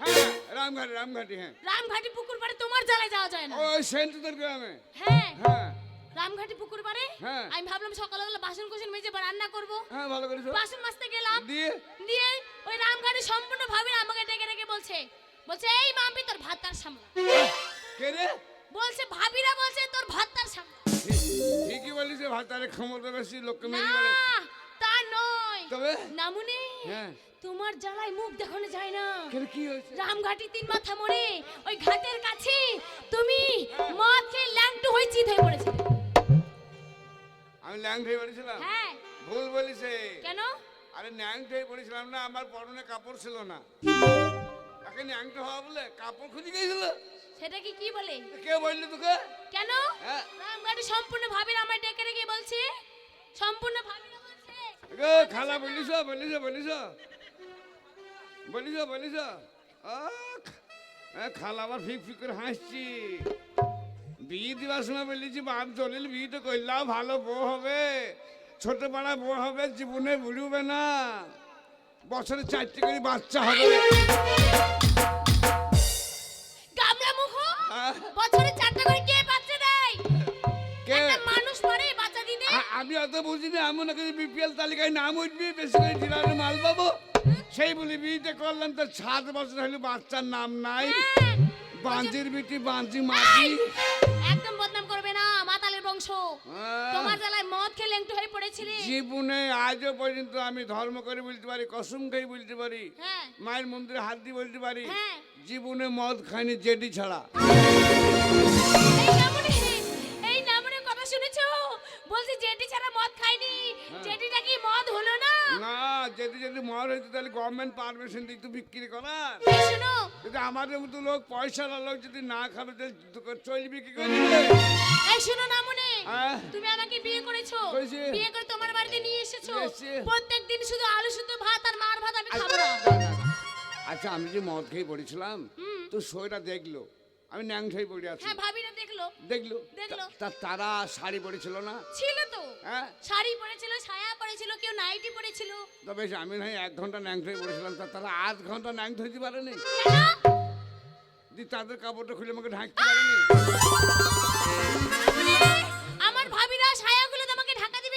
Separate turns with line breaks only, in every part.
হ্যাঁ
রামঘাটি
রামঘাটি হ্যাঁ।
রামঘাটি পুকুর পাড়ে তোমার জ্বালায় যাওয়া যায় না?
ওই সেন্টুদের গ্রামে।
হ্যাঁ।
হ্যাঁ।
রামঘাটি পুকুর পাড়ে?
হ্যাঁ।
আমি ভাবলাম সকালবেলা বাসন কুসন মেজে রান্না করব।
হ্যাঁ ভালো করেছ।
বাসন মাজতে গেলাম।
দিয়ে?
দিয়ে ওই রামঘাটি সম্পূর্ণ ভাবে আমাকে ডেকে ডেকে বলছে বলছে এই মাম্পি তোর ভাত তার সামলা।
কে রে?
বলছে ভাবিরা বলছে তোর ভাত তার সামলা।
ঠিক- ঠিকই বলিস ভাতারে ক্ষমতা বেশি লোককে মেরে বলে
তা নয়।
তবে?
নামুনে তোমার জ্বালায় মুখ দেখানো যায় না।
কি হয়েছে?
রামঘাটি তিন মাথা মোড়ে ওই ঘাটের কাছে তুমি মদ খেয়ে ল্যাংটু হয়ে চিত হয়ে পড়েছিলে।
আমি ল্যাং হয়ে পড়েছিলাম?
হ্যাঁ।
ভুল বলিছে।
কেন?
আরে ন্যাং হয়ে পড়েছিলাম না আমার পরনে কাপড় ছিল না। তাকে ন্যাংটা হওয়া বলে কাপড় খুঁজে গিয়েছিল?
সেটা কি কি বলে?
কে বললি তোকে?
কেন?
হ্যাঁ।
রামঘাটি সম্পূর্ণ ভাবির আমার ডেকে ডেকে বলছে। সম্পূর্ণ ভাবিরা
খালা বলিস বলিস বলিস। বলিস বলিস। খালা আবার ফিক ফিক করে হাসছি। বিয়ে দিবার সময় বলেছি বাপ দলিল বিয়েটা করলাম ভালো বউ হবে। ছোট পাড়া বউ হবে জীবনে বুড়বে না। বছরে চারটে করে বাচ্চা হবে।
বছরে
আমি অত বুঝিনি এমন একটা বিপিএল তালিকায় নাম উঠবি বেশি করে মাল পাবো সেই বলে বিয়েটা করলাম তো সাত বছর হলো বাচ্চার নাম নাই।
হ্যাঁ,
বাঞ্জির বিটি বাঞ্জি মাটি।
একদম বদনাম করবে না মাতালের বংশ। তোমার জ্বালায় মদ খেলে একটু হয়ে পড়েছিলে।
জীবনে আজও পর্যন্ত আমি ধর্ম করে বলতে পারি কসম খাই বলতে পারি
হ্যাঁ।
মায়ের মন্দিরে হাত দিয়ে বলতে পারি
হ্যাঁ।
জীবনে মদ খাইনি জেডি ছাড়া।
এই নামনে কথা শুনেছো? বলছি জেটি না
না যদি যদি হইতো তাহলে গভর্নমেন্ট পারমিশন দিত বিক্রি করার।
শোনো।
যদি আমাদের মতো লোক পয়সার লোক যদি না খাবে তাহলে দোকান চলবে করে
এই শোনো নামনে
হ্যাঁ?
তুমি আমাকে বিয়ে করেছ। বিয়ে করে তোমার বাড়িতে নিয়ে এসেছ।
এসেছি।
শুধু আলু শুদ্ধ ভাত আর মার ভাত আমি খাব না।
আচ্ছা আমি যে মদ খেয়ে পড়েছিলাম তো শরীরটা দেখল। আমি ন্যাং খেয়ে পড়ে আছি।
হ্যাঁ দেখল।
দেখল?
দেখল।
তা তারা শাড়ি পরেছিল না?
ছিল তো।
হ্যাঁ।
শাড়ি পরেছিল ছায়া পরেছিল
তবে আমি নয় এক ঘণ্টা ন্যাং খেয়ে পড়েছিলাম তা তারা আধ ঘণ্টা ন্যাং ধরতে পারেনি দি তাদের কাপড়টা খুলে আমাকে ঢাকতে পারেনি?
আমার ভাবিরা ছায়াগুলো তোমাকে ঢাকা দিবে?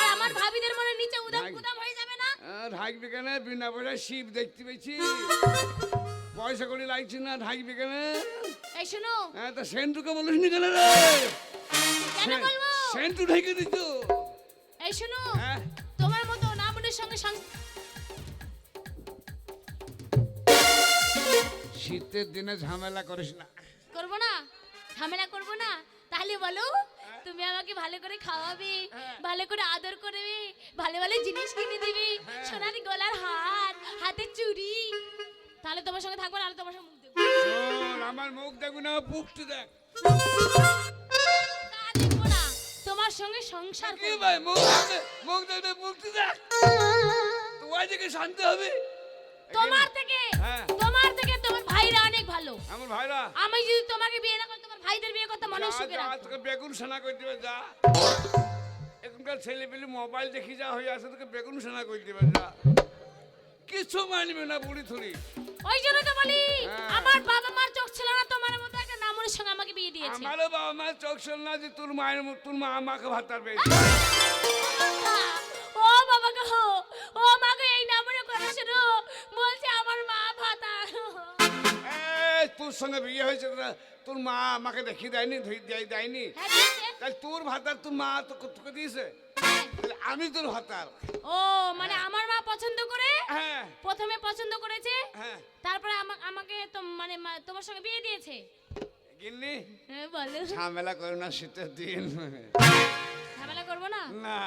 আর আমার ভাবিদের মনে নিচে উদাম কুদাম হয়ে যাবে না?
ঢাকবে কেন? বিনা পয়সায় শিব দেখতে পেয়েছি। পয়সা করে লাগছে না ঢাকবে কেন?
এই শোনো।
হ্যাঁ তা সেন্টুকে বলিস নি কেন রে?
কেন বলব?
সেন্টু ঢেকে দিত।
এই শোনো।
শীতের দিনে ঝামেলা করিস না।
করব না? ঝামেলা করব না? তাহলে বলো তুমি আমাকে ভালো করে খাওয়াবে ভালো করে আদর করবে ভালো ভালো জিনিস কিনে দিবে সোনার গলার হার হাতে চুড়ি। তাহলে তোমার সঙ্গে থাকব না আর তোমার সঙ্গে মুখ দেবো
আমার মুখ দেখুন আমার বুকটি দেখ।
দেখব না। তোমার সঙ্গে সংসার
কি ভাই মুখ দেখতে মুখ দেখতে মুক্তি দেখ। তোমার থেকে শান্তি হবে।
তোমার
আমার ভাইরা।
আমি যদি তোমাকে বিয়ে না করি তোমার ভাইদের বিয়ে করতে মনে সুখে রাখব।
তোকে বেগুন সেনা করে দিবে যা। এখনকার ছেলে পেলে মোবাইল দেখি যা হয়ে আছে তোকে বেগুন সেনা করে দিবে যা। কিছু মানবে না বুড়ি থুড়ি
ওই জন্য তো বলি
হ্যাঁ।
আমার বাবা মার চোখ ছিল না তোমার মতো একটা নামনের সঙ্গে আমাকে বিয়ে দিয়েছে।
আমারও বাবা মায়ের চোখ শোন না যে তোর মায়ের মতো তোর মা আমাকে ভাতার পেয়েছে
ও বাবা গো ও মা গো এই নামনে কথা শোনো। বলছে
তোর সঙ্গে বিয়ে হয়েছে তোর মা আমাকে দেখিয়ে দেয়নি দেয়নি।
হ্যাঁ,
তাহলে তোর ভাতার তোর মা তোকে দিয়েছে?
হ্যাঁ।
আমি তোর ভাতার।
ও মানে আমার মা পছন্দ করে?
হ্যাঁ।
প্রথমে পছন্দ করেছে?
হ্যাঁ।
তারপরে আমা- আমাকে তো মানে তোমার সঙ্গে বিয়ে দিয়েছে?
গিন্নি
হ্যাঁ বলো।
ঝামেলা করো না শীতের দিন।
ঝামেলা করব না?
না।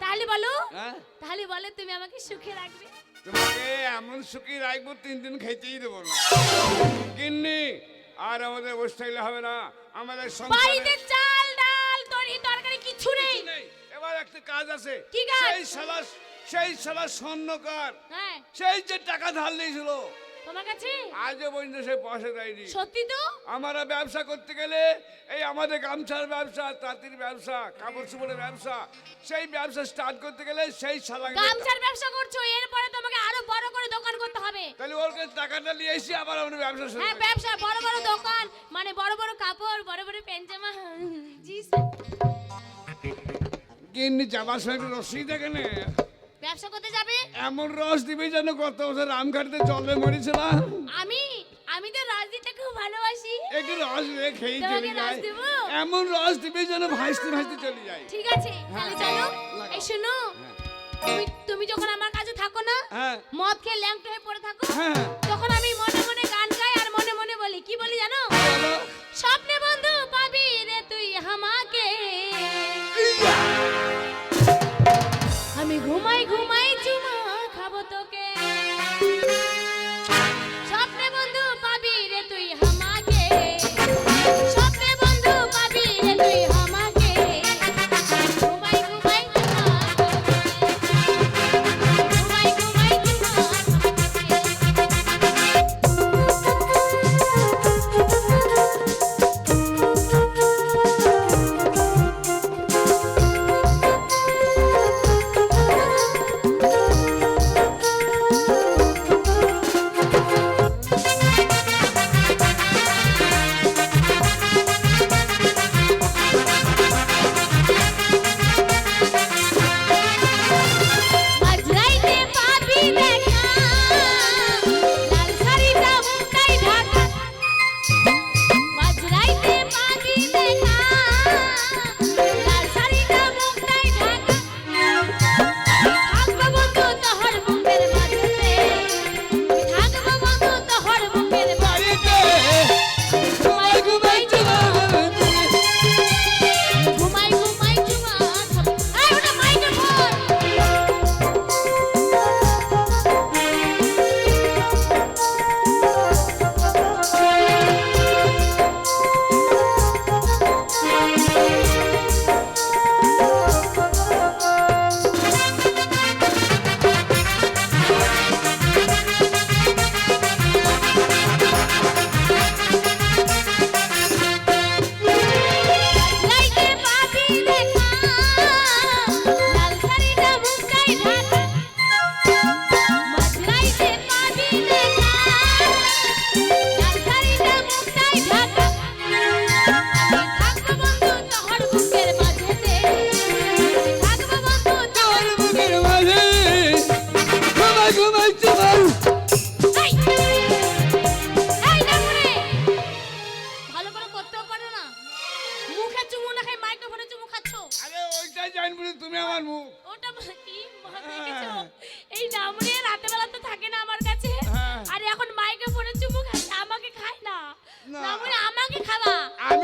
তাহলে- বলো।
হ্যাঁ?
তাহলে বলো তুমি আমাকে সুখে রাখবে?
তোমাকে এমন সুখী রাখব তিন দিন খেতেই দেবো না। গিন্নি আর আমাদের বসে থাকলে হবে না। আমাদের
বাড়িতে চাল ডাল তরি তরকারি কিছু নেই।
এবার একটা কাজ আছে।
কি কাজ?
সেই শালা সেই শালা স্বর্ণকার।
হ্যাঁ।
সেই যে টাকা ধার নিয়েছিল
তোমার কাছে?
আজও পর্যন্ত সে পয়সা দেয়নি।
সত্যি তো?
আমরা ব্যবসা করতে গেলে এই আমাদের গামছার ব্যবসা তাঁতির ব্যবসা কাপড় চোপড়ের ব্যবসা সেই ব্যবসা স্টার্ট করতে গেলে সেই শালা
গামছার ব্যবসা করছ এরপরে তোমাকে আরও বড় করে দোকান করতে হবে।
তাহলে ওর কাছে টাকাটা নিয়ে এসে আবার আমরা ব্যবসা শুরু
হ্যাঁ ব্যবসা বড় বড় দোকান মানে বড় বড় কাপড় বড় বড় প্যান্ট জামা জি স্যার।
গিন্নি যাবার সময় একটু রসই দেখে নে।
ব্যবসা করতে যাবে?
এমন রস দিবি যেন গত বছর রামঘাটতে জলে মরেছিলাম
আমি? আমি তো রাজনীতিটা খুব ভালোবাসি।
একটু রস দিয়ে খেয়ে চলে
রস দেবো?
এমন রস দিবি যেন ভাসতে ভাসতে চলে যায়।
ঠিক আছে তাহলে চলো। এই শোনো তুমি তুমি যখন আমার কাছে থাকো না
হ্যাঁ।
মদ খেয়ে ল্যাংট হয়ে পড়ে থাকো
হ্যাঁ
তখন আমি মনে মনে গান গাই আর মনে মনে বলি কি বলি জানো। স্বপ্নে বন্ধু পাবি রে তুই আমাকে। আমি ঘুমাই ঘুমাই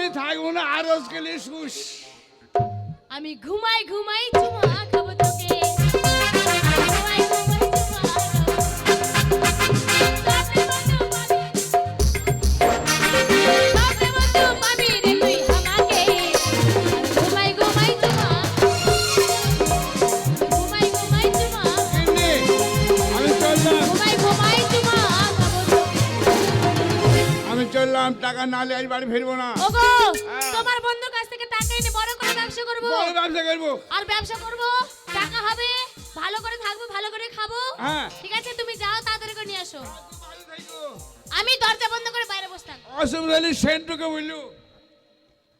আমি থাকব না
আর শুস।
আমি ঘুমাই ঘুমাই চুমা খাব তোকে। ঘুমাই ঘুমাই
টাকা না আজ বাড়ি ফিরবো না।
ওগো
হ্যাঁ।
তোমার বন্ধুর কাছ থেকে টাকা এনে বড় করে ব্যবসা করব।
বড় ব্যবসা করব।
আর ব্যবসা করব। টাকা হবে ভালো করে থাকব ভালো করে খাব।
হ্যাঁ।
ঠিক আছে তুমি যাও তাড়াতাড়ি করে নিয়ে আসো। আমি দরজা বন্ধ করে বাইরে বসে থাকব।
অসুবিধা হলে সেন্টুকে বললু।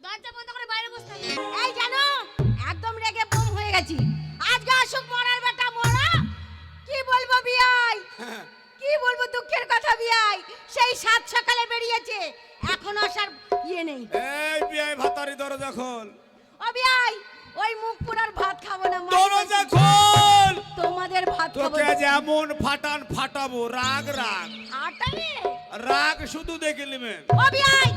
দরজা বন্ধ করে বাইরে বসে থাকব।
এই জানো একদম রেগে বোম হয়ে গেছি। সেই সাত সকালে বেরিয়েছে। এখনও আসার ইয়ে নেই।
এই বিয়াই ভাতারি দরজা খোল।
ও বিয়াই ওই মুখ পুরার ভাত খাব না
দরজা খোল!
তোমাদের ভাত খাব
তোকে এমন ফাটান ফাটাবো রাগ রাগ।
আটালে
রাগ শুধু দেখে নেবেন
ও বিয়াই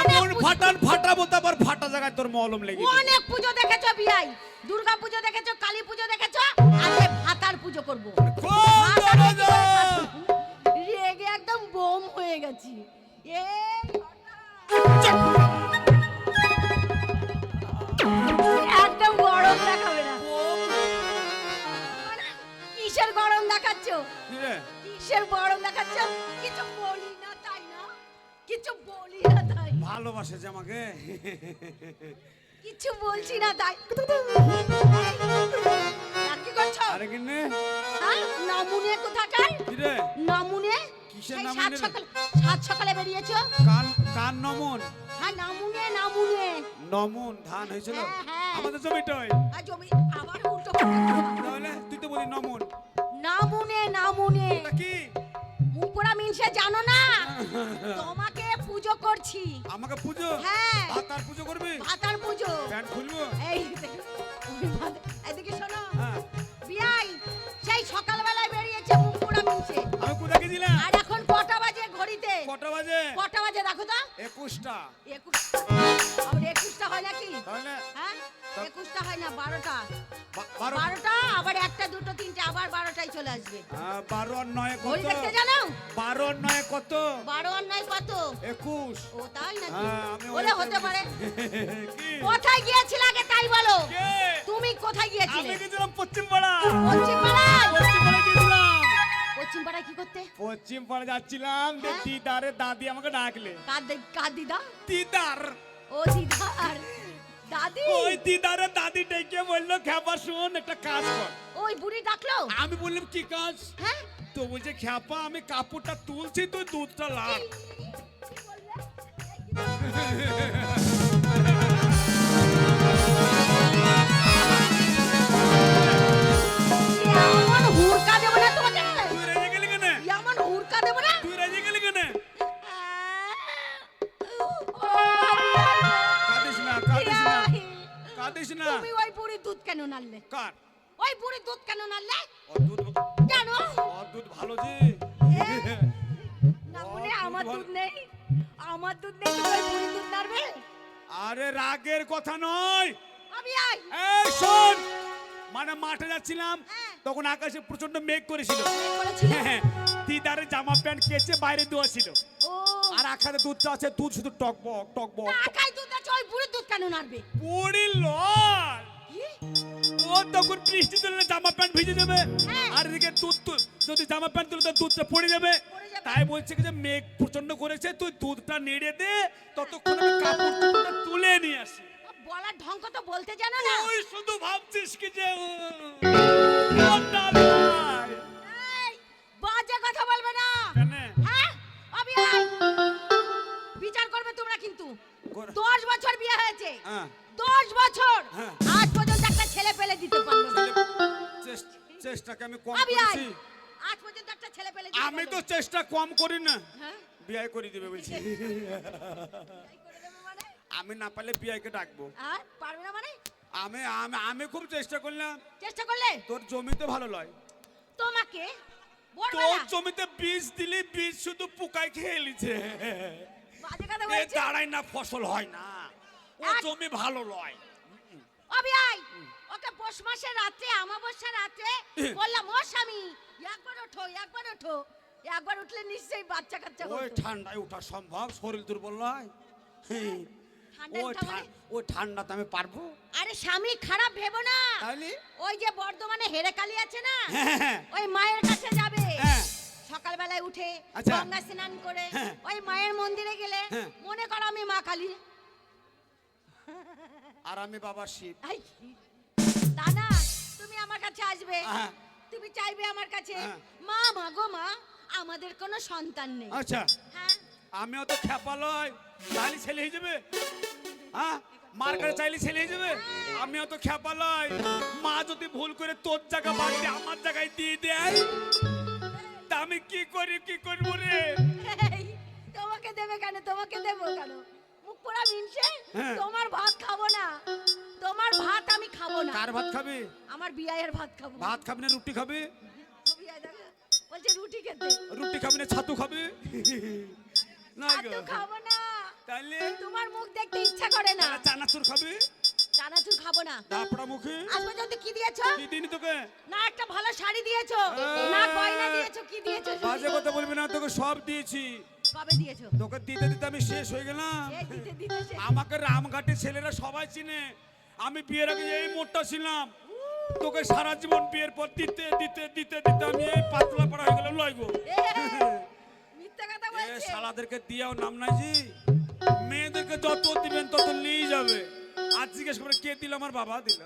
এমন ফাটান ফাটাবো তারপর ফাটা জায়গায় তোর মলম লেগে
অনেক পুজো দেখেছ বিয়াই দুর্গা পুজো দেখেছ কালী পুজো দেখেছ আজকে ভাতার পুজো করব।
দরজা?
বোম হয়ে গেছি। একদম গরম দেখাবে না। কিসের গরম দেখাচ্ছ? কিসের গরম দেখাচ্ছ? কিছু বলি না তাই না? কিছু বলি না তাই।
ভালোবাসে যে আমাকে।
কিছু বলছি না তাই। আর কি
আরে কিনে
হ্যাঁ? নমুনে কোথাকার?
কি রে
নমুনে?
কিসের নমুনে
সাত সকালে সাত সকালে বেরিয়েছো?
কান কান নমন।
হ্যাঁ নমুনে নমুনে।
নমন ধান হয়েছিল?
হ্যাঁ, হ্যাঁ।
আমাদের জমিটাই
জমি আবার উল্টো
তাহলে তুই তো বলি নমন।
নমুনে নমুনে।
কি?
মুপুরা মিনসে জানো না? তোমাকে পুজো করছি।
আমাকে পুজো?
হ্যাঁ।
ভাতার পুজো করবি?
ভাতার পুজো।
প্যান্ট খুলবো?
এই এদিকে শোনো।
আমি কোথায়
আর এখন কটা বাজে ঘড়িতে?
কটা বাজে?
কটা বাজে দেখো তো।
একুশটা।
একুশ আবার একুশটা হয় নাকি?
তাহলে
হ্যাঁ? একুশটা হয় না বারোটা।
বা- বারো
বারোটা আবার একটা দুটো তিনটে আবার বারোটায় চলে আসবে।
হ্যাঁ, বারো আর নয়
ঘড়ি দেখতে জানো?
বারো আর নয় কত?
বারো আর নয় কত?
একুশ।
ও তাই নাকি?
হ্যাঁ,
ওরে হতে পারে। কোথায় গিয়েছিলে আগে তাই বলো। তুমি কোথায় গিয়েছিলে?
আমি গেছিলাম পশ্চিম পাড়া
পশ্চিম
পশ্চিম
পাড়ায় কি করতে?
পশ্চিম পাড়া যাচ্ছিলাম
হ্যাঁ?
দিদারে দাদি আমাকে ডাকলে।
কার দে- কার দিদা?
দিদার।
ও দিদার। দাদি?
ওই দিদারে দাদি ডেকে বলল খেপা শুন একটা কাজ কর।
ওই বুড়ি ডাকলো?
আমি বললাম কি কাজ?
হ্যাঁ?
তো বলছে খ্যাপা আমি কাপড়টা তুলছি তুই দুধটা লাগ যাচ্ছিলাম
হ্যাঁ।
তখন আকাশে প্রচণ্ড মেঘ করেছিল? হ্যাঁ, দিদারে জামা প্যান্ট কেচে বাইরে দেওয়া ছিল আর আখানে দুধটা আছে দুধ শুধু টকবক টকবক
টাকায় দুধ আছে ওই বুড়ির দুধ কেন নাড়বে
পুরি লল? ও তখন বৃষ্টি তুললে জামা প্যান্ট ভিজে যাবে
হ্যাঁ।
আর এদিকে দুধ তু- যদি জামা প্যান্ট তুলে তো দুধটা পড়ে যাবে। তাই বলছে যে মেঘ প্রচণ্ড করেছে তুই দুধটা নেড়ে দে ততক্ষণ আমি কাপড় তুলে নিয়ে আসি
বলার ঢং তো বলতে জানো না?
তুই শুধু ভাবছিস কি যে
বাজে কথা বলবে না। হ্যাঁ? আমি বিচার করবে তোমরা কিন্তু। দশ বছর বিয়ে হয়েছে।
হ্যাঁ।
দশ বছর।
হ্যাঁ।
আজ পর্যন্ত একটা ছেলে পেলে দিতে পারল
চেষ্টাকে আমি কম করেছি।
আজ পর্যন্ত একটা ছেলে পেলে
আমি তো চেষ্টা কম করি না।
হ্যাঁ?
বিয়ে করে দিবে বলছি? আমি না পারলে বিয়েকে ডাকবো।
আর পারবে না মানে?
আমি আমি আমি খুব চেষ্টা করলাম।
চেষ্টা করলে?
তোর জমি তো ভালো লয়।
তোমাকে
তোর জমিতে বীজ দিলি বীজ শুধু পোকায় খেয়ে
কথা
এ দাঁড়ায় না ফসল হয় না। ও জমি ভালো লয়।
অবি আই ওকে পৌষ মাসের রাতে আমাবস্যা রাতে বললাম ও স্বামী একবার ওঠো একবার ওঠো। একবার উঠলে নিশ্চয়ই বাচ্চা কাচ্চা
ওই ঠান্ডায় ওঠা সম্ভব শরীর দুর্বল নয়? হ্যাঁ। ঠা-
মানে?
ওই ঠান্ডাতে আমি পারব
আরে স্বামী খারাপ ভেবো না
তাহলে
ওই যে বর্ধমানে হেরেকালি আছে না
হ্যাঁ, হ্যাঁ।
ওই মায়ের কাছে যাবে
হ্যাঁ।
সকালবেলায় উঠে
আচ্ছা।
গঙ্গা স্নান করে
হ্যাঁ।
ওই মায়ের মন্দিরে গেলে
হ্যাঁ।
মনে করো আমি মা কালী
আর আমি বাবা শিব
আই, তা না তুমি আমার কাছে আসবে
হ্যাঁ।
তুমি চাইবে আমার কাছে
হ্যাঁ।
মা মা গো মা আমাদের কোনো সন্তান নেই
আচ্ছা
হ্যাঁ
আমিও তো লয় তাহলে ছেলে হয়ে যাবে হ্যাঁ? চাইলে ছেলে যাবে? আমিও তো খেপা লয় মা যদি ভুল করে তোর জায়গা বাদ দিয়ে আমার জায়গায় দিয়ে দেয় তা আমি কি করি কি করব রে?
তোমাকে দেবে কেন? তোমাকে দেবো কেন? মুখ পোড়া মিনছে
হ্যাঁ।
তোমার ভাত খাব না। তোমার ভাত আমি খাব না।
কার ভাত খাবি?
আমার বিয়ায়ের ভাত খাব।
ভাত খাবি না রুটি খাবি?
বলছে রুটি খেতে।
রুটি খাবি না ছাতু খাবি? না
খাব না।
তাহলে
তোমার মুখ দেখতে ইচ্ছা করে না।
চানাচুর খাবি?
চানাচুর খাব না।
দাপড়া মুখে?
আজ পর্যন্ত কি দিয়েছ?
কি দিনি তোকে?
না একটা ভালো শাড়ি দিয়েছ। না গয়না দিয়েছ কি দিয়েছ?
বাজে কথা বলবি না তোকে সব দিয়েছি।
কবে দিয়েছ?
তোকে দিতে দিতে আমি শেষ হয়ে গেলাম। আমাকে রামঘাটের ছেলেরা সবাই চিনে। আমি বিয়ের আগে এই মোটটা ছিলাম। তোকে সারা জীবন বিয়ের পর দিতে দিতে দিতে দিতে আমি এই পাতলা পাড়া হয়ে গেলাম লইগো
এ, মিথ্যা কথা
শালাদেরকে দিয়েও নাম নাই জি। মেয়েদেরকে যত দিবেন তত নিয়ে যাবে। আজ জিজ্ঞেস করে কে দিল আমার বাবা? দিল।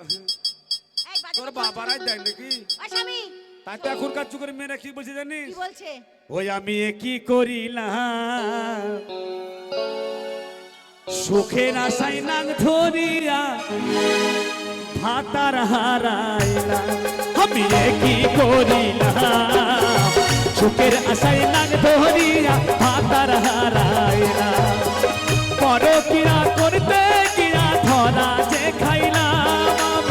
তোর বাবারাই। দেয় নাকি? তাই তো এখনকার যুগের মেয়েরা কি বলছে জানিস? ওই আমি কি করিলাম? সুখের আশায় নাং ধরিয়া ভাতার হারাইলাম। আমি কি করিলাম? সুখের আশায় নাং ধরিয়া ভাতার হারাইলাম। পর কিরা করতে, কিরা ধরা যে খাইলাম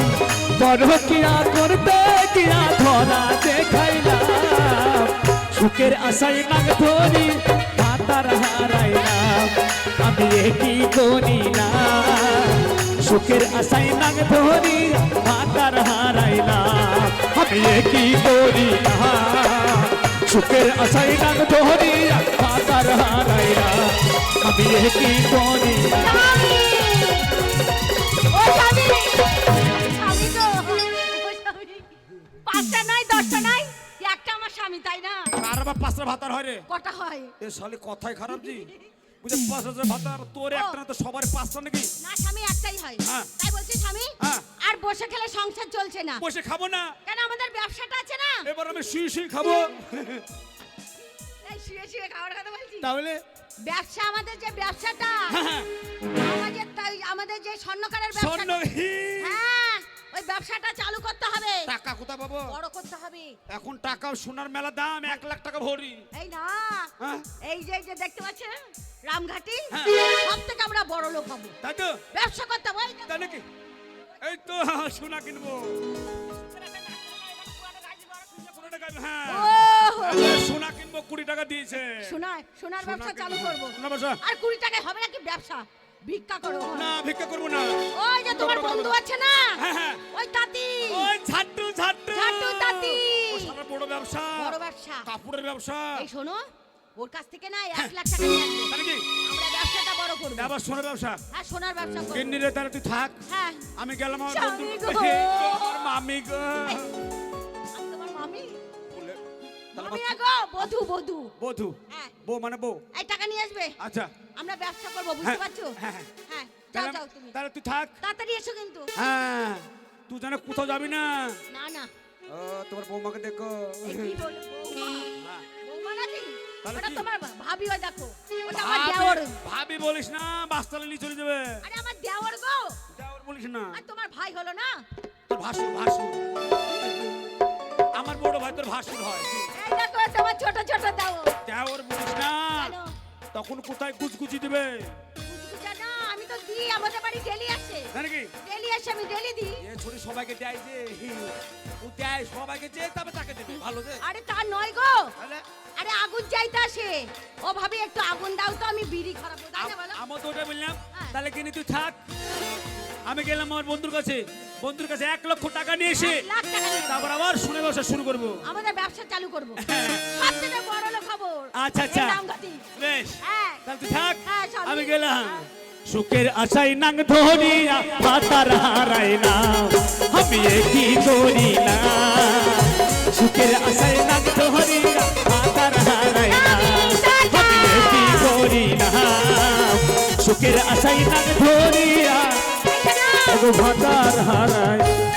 পর কিরা করতে, কিরা ধরা যে খাইলাম। সুখের আশায় নাগ ধরি ভাতার হারাইলাম। আমি একই করি না সুখের আশায় নাগ ধরি ভাতার হারাইলাম। আমি একই করি না সুখের আশায় নাগ ধরি ভাতার হারাইলাম। আমি করি?
পাঁচটা নাই দশটা নাই? একটা আমার স্বামী তাই না?
আর আবার পাঁচটা ভাতার হয় রে।
কটা হয়?
এ শালি কথাই খারাপ জি। বুঝে পাঁচ হাজার ভাতার তোর একটা না তো সবার পাঁচটা নাকি?
না স্বামী একটাই হয়।
হ্যাঁ।
তাই বলছি স্বামী
হ্যাঁ।
আর বসে খেলে সংসার চলছে না।
বসে খাব না।
কেন আমাদের ব্যবসাটা আছে না?
এবার আমি শুয়ে শুয়ে খাব।
এই শুয়ে শুয়ে খাওয়ার কথা বলছি
তাহলে
ব্যবসা আমাদের যে ব্যবসাটা
হ্যাঁ,
আমাদের আমাদের যে স্বর্ণকারের
স্বর্ণ
ব্যবসা হ্যাঁ ওই ব্যবসাটা চালু করতে হবে।
টাকা কোথায় পাবো?
বড় করতে হবে।
এখন টাকা সোনার মেলা দাম এক লাখ টাকা ভরি।
এই না
হ্যাঁ।
এই যে যে দেখতে পাচ্ছেন রামঘাটি
হ্যাঁ।
সব থেকে আমরা বড় লোক হব।
তাই তো?
ব্যবসা করতে হবে
তাই নাকি? এই তো সোনা কিনবো। হ্যাঁ। সোনা কিনবো কুড়ি টাকা দিয়েছে।
শোনায় সোনার ব্যবসা চালু করব। আর কুড়ি টাকায় হবে নাকি ব্যবসা? ভিক্ষা করো।
না ভিক্ষা করব না।
ওই যে তোমার বন্ধু আছে না?
হ্যাঁ, হ্যাঁ।
ওই তাঁতি।
ওই ঝাট্টু ঝাট্টু
ঝাট্টু তাঁতি।
সারা বড় ব্যবসা।
বড় ব্যবসা।
কাপড়ের ব্যবসা।
এই শোনো ওর কাছ থেকে না এক লাখ টাকা নিয়ে আসবে।
তাহলে কি?
আমরা ব্যবসাটা বড় করব।
আবার সোনার ব্যবসা?
হ্যাঁ সোনার ব্যবসা করব।
কিন্নি রে তাহলে তুই থাক।
হ্যাঁ।
আমি গেলাম আমার বন্ধু আমার মামি গো। তাহলে
গো বধু বধু।
বধু?
হ্যাঁ।
বউ মানে বউ?
এই টাকা নিয়ে আসবে?
আচ্ছা।
আমরা ব্যবসা করব বুঝতে
হ্যাঁ,
পারছ?
হ্যাঁ, হ্যাঁ।
হ্যাঁ যাও
তাহলে
যাও তুমি।
তাহলে তুই থাক।
তাড়াতাড়ি এসো কিন্তু।
হ্যাঁ তুই জানে কোথাও যাবি না।
না না।
ও তোমার বৌমাকে দেখো।
কি বলো বৌমা। বৌমা নাকি?
তাহলে
ওটা তোমার ভাবি হয় দেখো। ওটা আমার
ভাবি-
দেওর।
ভাবি বলিস না বাসতালে নিয়ে চলে যাবে।
আরে আমার দেওর গো।
দেওর বলিস না।
আর তোমার ভাই হলো না?
তোর ভাসুর ভাসুর। আমার বড় ভাই তোর ভাসুর হয়।
এই দেখো তোমার ছোট ছোট দেওর
দেওর বলিস না। তখন কোথায় কুচকুচি দিবে?
বুঝছ না আমি তো দিই আমাদের বাড়ি ডেলি আসে। ডেলি আসে আমি ডেলি দিই।
এ ছড়ি সবাইকে দেয় যে ও দেয় সবাইকে যে তবে তাকে দেবে ভালো যে।
আরে তার নয় গো। আরে আগুন চাইতে আসে। ও ভাবি একটু আগুন দাও তো আমি বিড়ি খারাপ তাই না বলো?
আমার তো ওটা বললাম।
হ্যাঁ।
তাহলে কিনে তুই থাক। আমি গেলাম আমার বন্ধুর কাছে। বন্ধুর কাছে এক লক্ষ টাকা নিয়ে এসে
লাখ টাকা নিয়ে
তারপর আবার শুনে ব্যবসা শুরু করব।
আমাদের ব্যবসা চালু করব। বড় খবর।
আচ্ছা, আচ্ছা। বেশ।
হ্যাঁ।
তাহলে তুই থাক।
হ্যাঁ।
আমি গেলাম।
হ্যাঁ।
সুখের আশাই নাং ধরিয়া পাতার হারাইলাম আমি এ কি করি না সুখের আশাই নাং ধরিয়া পাতার হারাই না। আমি এ কি করি না সুখের আশাই নাং ধরিয়া ওগো ভাতার হারাই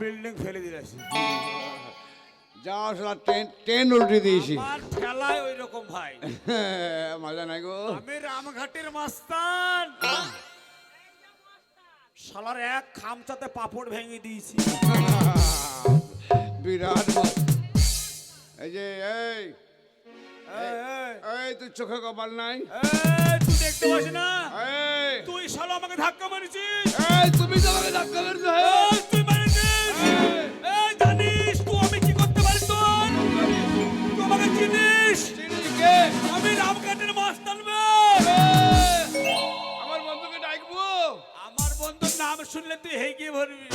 বিল্ডিং ফেলে দিয়েছি
ট্রেন ট্রেন উল্টে দিয়েছি।
ঠেলায় ওই রকম ভাই।
মজা নাই গো।
আমি রামঘাটের মাস্তান। শালার এক খামচাতে পাপড় ভেঙে দিয়েছি।
বিরাট এই যে এই।
এই,
তুই চোখে কপাল নাই?
তুই দেখতে পাস না? তুই শালা আমাকে ধাক্কা মারিছিস?
এই তুমি তো আমাকে ধাক্কা
মারিছিস জানিস তুই আমি কি করতে পারি তোর? তুই চিনিস? আমি রামঘাটের মাস্তান
আমার বন্ধুকে ডাকবো?
আমার বন্ধুর নাম শুনলে তুই হেগে ভরবি।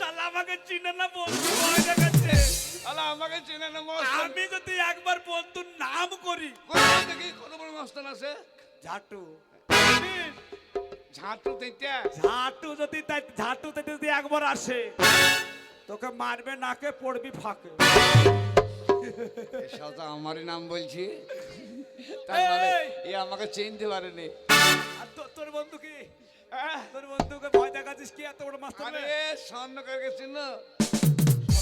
শালা আমাকে চিনে না বন্ধু ভয় দেখাচ্ছে।
আলা আমাকে চেনে না
আমি যদি একবার বন্ধুর নাম করি।
দেখি? কত বড় মস্তান আছে?
ঝাটু।
ঝাঁটু তেইটা
ঝাটু যদি তাই ঝাটুতে যদি একবার আসে তোকে মারবে নাকে পড়বি ফাঁকে।
তো আমারই নাম বলছি। তার মানে এ আমাকে চিনতে পারেনি।
আর তোর বন্ধু কি? আহ, তোর বন্ধুকে ভয় দেখাচ্ছিস কি এত বড় মাস্টার
আরে স্বর্ণ করে গেছিল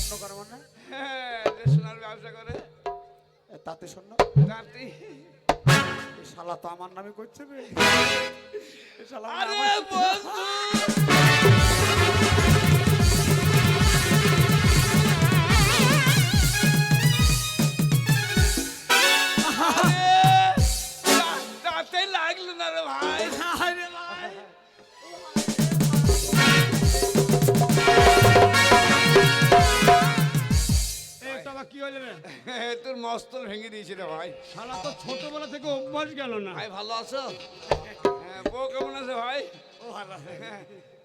স্বর্ণ করে মানে?
হ্যাঁ সোনার ব্যবসা করে।
তাতে স্বর্ণ?
তাঁতি।
শালা তো আমার নামে করছে রে শালা
আরে বন্ধু!
শালা তো ছোটবেলা থেকে অভ্যাস গেল না।
ভাই ভালো আছো? হ্যাঁ, বউ কেমন আছে ভাই?
ও ভালো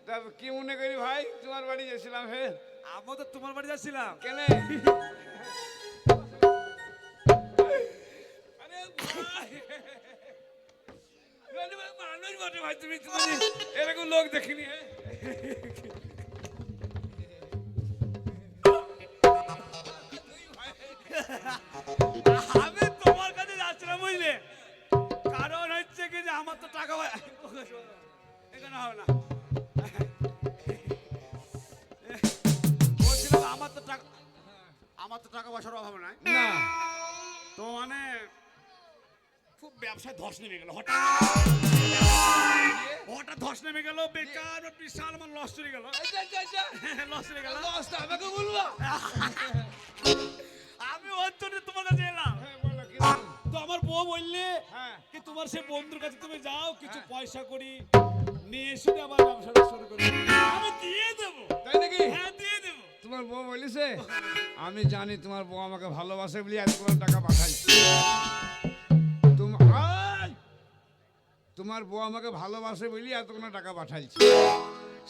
তা কি মনে করি ভাই তোমার বাড়ি গেছিলাম হে
আমি তো তোমার বাড়ি যাচ্ছিলাম।
কেনে?
মানুষ বটে ভাই তুমি তুমি।
এরকম লোক দেখিনি হ্যাঁ?
আমি বুঝলে কারণ হচ্ছে কি যে আমার তো টাকা এখানে হবে না। বলছিলাম আমার তো টাকা আমার তো টাকা পয়সার অভাব নাই।
না।
তো মানে খুব ব্যবসায় ধস নেমে গেল। হঠাৎ হঠাৎ ধস নেমে গেল বেকার বিশাল আমার লস চলে গেল। লস চলে গেল।
দশটা আমাকে বলবা।
আমি জন্য তোমার কাছে এলাম? তো আমার বউ বললে
হ্যাঁ।
কি তোমার সে বন্ধুর কাছে তুমি যাও কিছু পয়সা করি নিয়ে এসে আবার ব্যবসাটা শুরু করি। আমি দিয়ে দেবো।
তাই নাকি?
হ্যাঁ দিয়ে দেবো।
তোমার বউ বলিছে আমি জানি তোমার বউ আমাকে ভালোবাসে বলে এতগুলো টাকা পাঠাইছে তুম- তোমার বউ আমাকে ভালোবাসে বলি এতগুলো টাকা পাঠাইছে।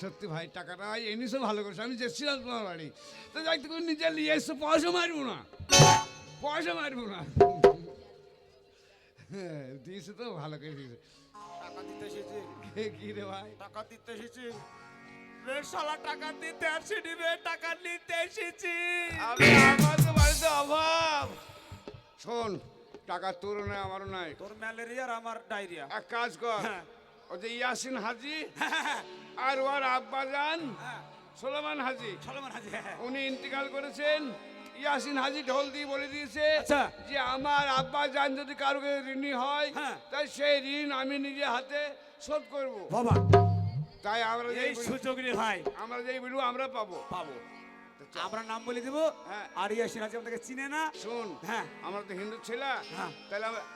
সত্যি ভাই টাকাটা এনেছো ভালো করেছ আমি যাচ্ছিলাম তোমার বাড়ি। তো যাই তুমি নিজে নিয়ে এসছো পয়সা মারবো না। পয়সা মারবো না। হ্যাঁ, দিয়েছে তো ভালো করে দিয়েছে।
টাকা দিতে এসেছি।
কি রে ভাই?
টাকা দিতে এসেছি। রে শালা টাকা দিতে আসিনি রে টাকা নিতে এসেছি।
আমি আমার তো বাড়িতে অভাব। শোন টাকা তোর নাই আমারও নাই
তোর ম্যালেরিয়ার আমার ডায়রিয়া।
এক কাজ কর
হ্যাঁ।
ও যে ইয়াসিন হাজি আর ওর আব্বা যান সোলেমান হাজি।
সলমান হাজি হ্যাঁ।
উনি ইন্তেকাল করেছেন। ইয়াসিন হাজি ঢোল দিয়ে বলে দিয়েছে
আচ্ছা।
যে আমার আব্বা যান যদি কারোকে ঋণী হয়
হ্যাঁ।
তাই সেই ঋণ আমি নিজে হাতে শোধ করব।
বাবা
তাই আমরা যেই
এই সুযোগ রে ভাই।
আমরা যেই বলব আমরা পাবো।
পাবো। আমরা নাম বলে দিব।
হ্যাঁ।
আর ইয়াসিন হাজি আমাদেরকে চিনে না।
শোন
হ্যাঁ।
আমরা তো হিন্দু ছেলে।
হ্যাঁ।
তাহলে আমরা-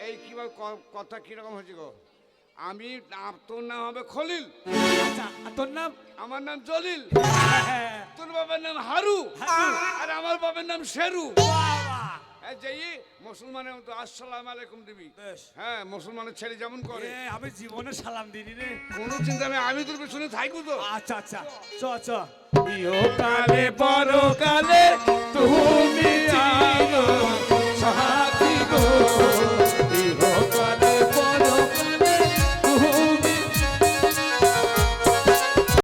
এই ক- কথা কীরকম হচ্ছে গো? আমি তোর নাম হবে খলিল।
আচ্ছা, তোর নাম?
আমার নাম জলিল।
হ্যাঁ।
তোর বাবার নাম হারু। আর আমার বাবার নাম শেরু। মুসলমানের মতো আসসালাম আলাইকুম দিবি। হ্যাঁ মুসলমানের ছেলে যেমন করে।
আমি জীবনে সালাম দিদি রে।
কোনো চিন্তা নেই আমি তোর পেছনে থাকব তো।
আচ্ছা আচ্ছা। চ চ।